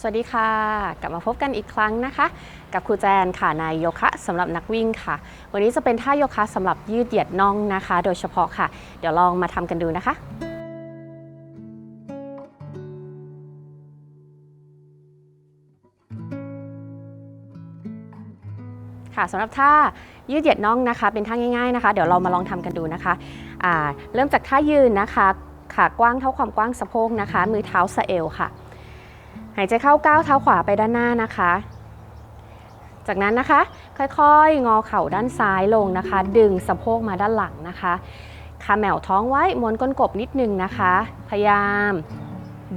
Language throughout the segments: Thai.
สวัสดีค่ะ กลับมาพบกันอีกครั้งนะคะ กับครูแจนค่ะในโยคะสำหรับนักวิ่งค่ะ วันนี้จะเป็นท่าโยคะสำหรับยืดเหยียดน่องนะคะ โดยเฉพาะค่ะ เดี๋ยวลองมาทำกันดูนะคะค่ะสำหรับท่ายืดเหยียดน่องนะคะ เป็นท่าง่ายๆนะคะ เดี๋ยวเรามาลองทำกันดูนะคะเริ่มจากท่ายืนนะคะ ขากว้างเท่าความกว้างสะโพกนะคะ มือเท้าสะเอวค่ะ หายใจเข้าก้าวเท้าขวาไปด้านหน้านะคะ จากนั้นนะคะ ค่อยๆ งอเข่าด้านซ้ายลงนะคะ ดึงสะโพกมาด้านหลังนะคะขาแมวท้องไว้ม้วนก้นกบนิดนึงนะคะ พยายาม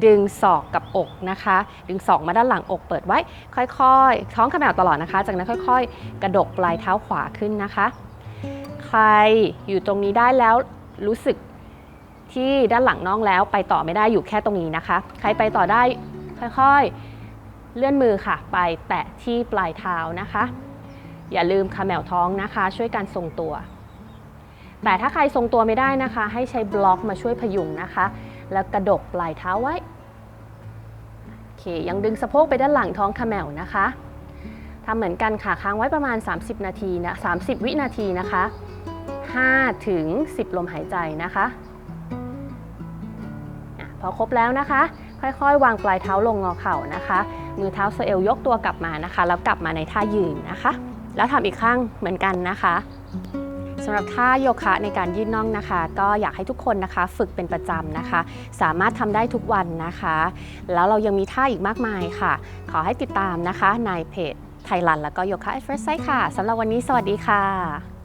ดึงศอกกับอกนะคะ ดึงศอกมาด้านหลังอกเปิดไว้ ค่อยๆ ท้องขาแมวตลอดนะคะ จากนั้นค่อย ๆ กระดกปลายเท้าขวาขึ้นนะคะ ใครอยู่ตรงนี้ได้แล้วรู้สึกที่ด้านหลังน้องแล้วไปต่อไม่ได้อยู่แค่ตรงนี้นะคะ ใครไปต่อได้ ค่อยๆ เลื่อนมือค่ะ ไปแตะที่ปลายเท้านะคะ อย่าลืมขาแมวท้องนะคะ ช่วยการทรงตัว แต่ถ้าใครทรงตัวไม่ได้นะคะ ให้ใช้บล็อกมาช่วยพยุงนะคะ แล้วกระดกปลายเท้าไว้โอเค ยังดึงสะโพกไปด้านหลังท้องขาแมวนะคะทำเหมือนกันค่ะค้างไว้ประมาณ 30 นาทีนะ30 วินาทีนะคะ 5 ถึง 10 ลมหายใจนะคะพอครบแล้วนะคะ ค่อยๆ วางปลายเท้าลงงอเข่านะคะ มือเท้าสะเอวยกตัวกลับมานะคะ แล้วกลับมาในท่ายืนนะคะ แล้วทำอีกข้างเหมือนกันนะคะสำหรับท่าโยคะในการยืดน่องนะคะ ก็อยากให้ทุกคนนะคะฝึกเป็นประจำนะคะ สามารถทำได้ทุกวันนะคะ แล้วเรายังมีท่าอีกมากมายค่ะ ขอให้ติดตามนะคะในเพจไทยรันแล้วก็โยคะเอฟเฟรไซค่ะสำหรับวันนี้สวัสดีค่ะ